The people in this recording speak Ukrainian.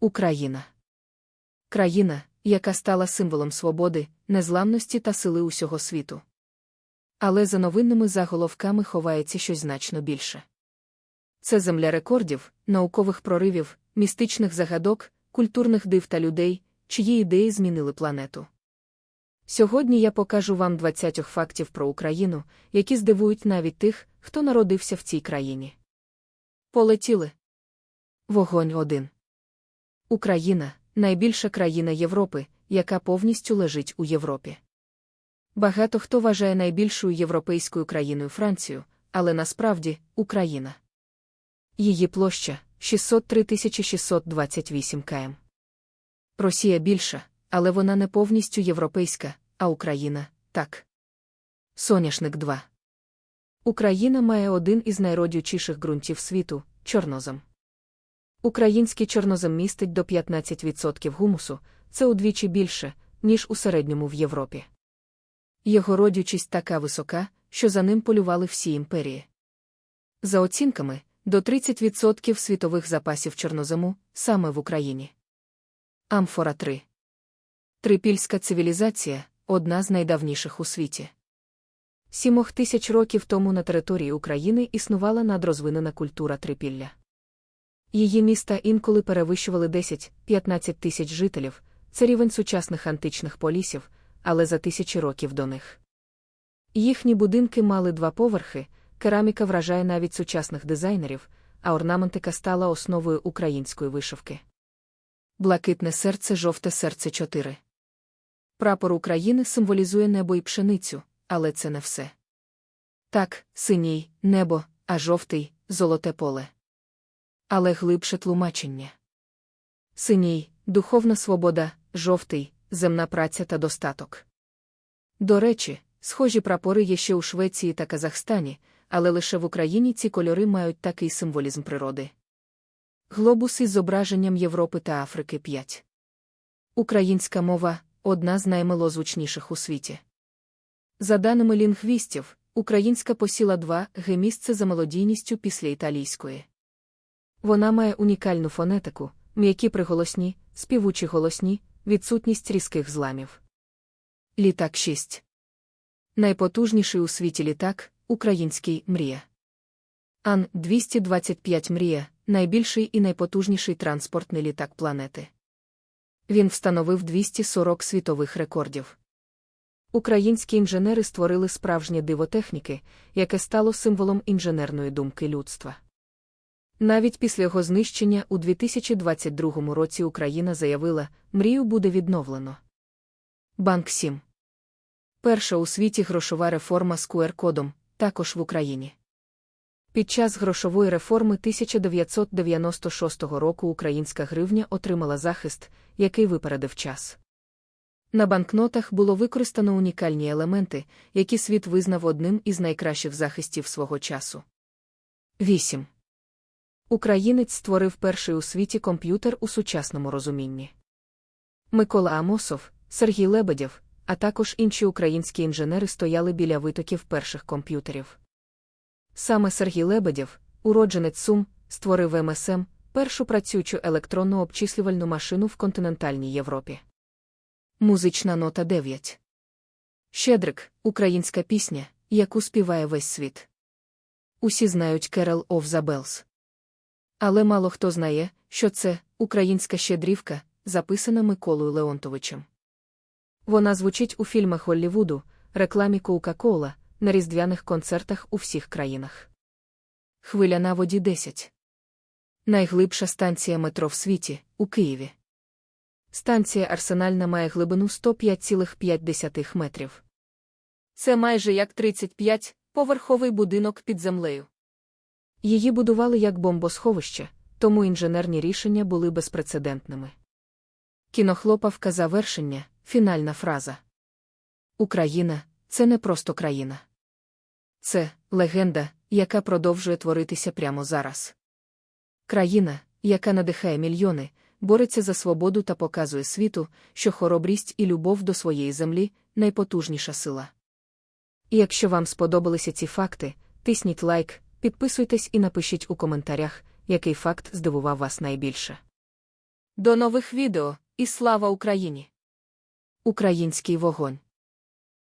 Україна. Країна, яка стала символом свободи, незламності та сили усього світу. Але за новинними заголовками ховається щось значно більше. Це земля рекордів, наукових проривів, містичних загадок, культурних див та людей, чиї ідеї змінили планету. Сьогодні я покажу вам 20 фактів про Україну, які здивують навіть тих, хто народився в цій країні. Полетіли. Вогонь 1. Україна найбільша країна Європи, яка повністю лежить у Європі. Багато хто вважає найбільшою європейською країною Францію, але насправді Україна. Її площа 603 628 км. Росія більша, але вона не повністю європейська, а Україна так. Соняшник 2. Україна має один із найродючіших ґрунтів світу чорнозем. Український чорнозем містить до 15% гумусу, це удвічі більше, ніж у середньому в Європі. Його родючість така висока, що за ним полювали всі імперії. За оцінками, до 30% світових запасів чорнозему саме в Україні. Амфора 3. Трипільська цивілізація одна з найдавніших у світі. Сімох тисяч років тому на території України існувала надрозвинена культура трипілля. Її міста інколи перевищували 10-15 тисяч жителів, це рівень сучасних античних полісів, але за тисячі років до них. Їхні будинки мали два поверхи, кераміка вражає навіть сучасних дизайнерів, а орнаментика стала основою української вишивки. Блакитне серце, жовте серце 4. Прапор України символізує небо і пшеницю, але це не все. Так, синій небо, а жовтий золоте поле. Але глибше тлумачення. Синій духовна свобода, жовтий земна праця та достаток. До речі, схожі прапори є ще у Швеції та Казахстані, але лише в Україні ці кольори мають такий символізм природи. Глобус із зображенням Європи та Африки 5. Українська мова одна з наймилозвучніших у світі. За даними лінгвістів, українська посіла 2 г місце за мелодійністю після італійської. Вона має унікальну фонетику, м'які приголосні, співучі голосні, відсутність різких зламів. Літак 6. Найпотужніший у світі літак український мрія. Ан 225 мрія найбільший і найпотужніший транспортний літак планети. Він встановив 240 світових рекордів. Українські інженери створили справжнє диво техніки, яке стало символом інженерної думки людства. Навіть після його знищення у 2022 році Україна заявила, мрію буде відновлено. Банк 7. Перша у світі грошова реформа з QR-кодом, також в Україні. Під час грошової реформи 1996 року українська гривня отримала захист, який випередив час. На банкнотах було використано унікальні елементи, які світ визнав одним із найкращих захистів свого часу. 8. Українець створив перший у світі комп'ютер у сучасному розумінні. Микола Амосов, Сергій Лебедєв, а також інші українські інженери стояли біля витоків перших комп'ютерів. Саме Сергій Лебедєв, уродженець Сум, створив МСМ, першу працюючу електронну обчислювальну машину в континентальній Європі. Музична нота 9. Щедрик українська пісня, яку співає весь світ. Усі знають Керел of the. Але мало хто знає, що це українська щедрівка, записана Миколою Леонтовичем. Вона звучить у фільмах Голлівуду, рекламі Кока-Кола, на різдвяних концертах у всіх країнах. Хвиля на воді 10. Найглибша станція метро в світі у Києві. Станція Арсенальна має глибину 105,5 метрів. Це майже як 35 поверховий будинок під землею. Її будували як бомбосховище, тому інженерні рішення були безпрецедентними. Кінохлопавка завершення, фінальна фраза. Україна це не просто країна. Це легенда, яка продовжує творитися прямо зараз. Країна, яка надихає мільйони, бореться за свободу та показує світу, що хоробрість і любов до своєї землі найпотужніша сила. І якщо вам сподобалися ці факти, тисніть лайк, підписуйтесь і напишіть у коментарях, який факт здивував вас найбільше. До нових відео і слава Україні! Український вогонь.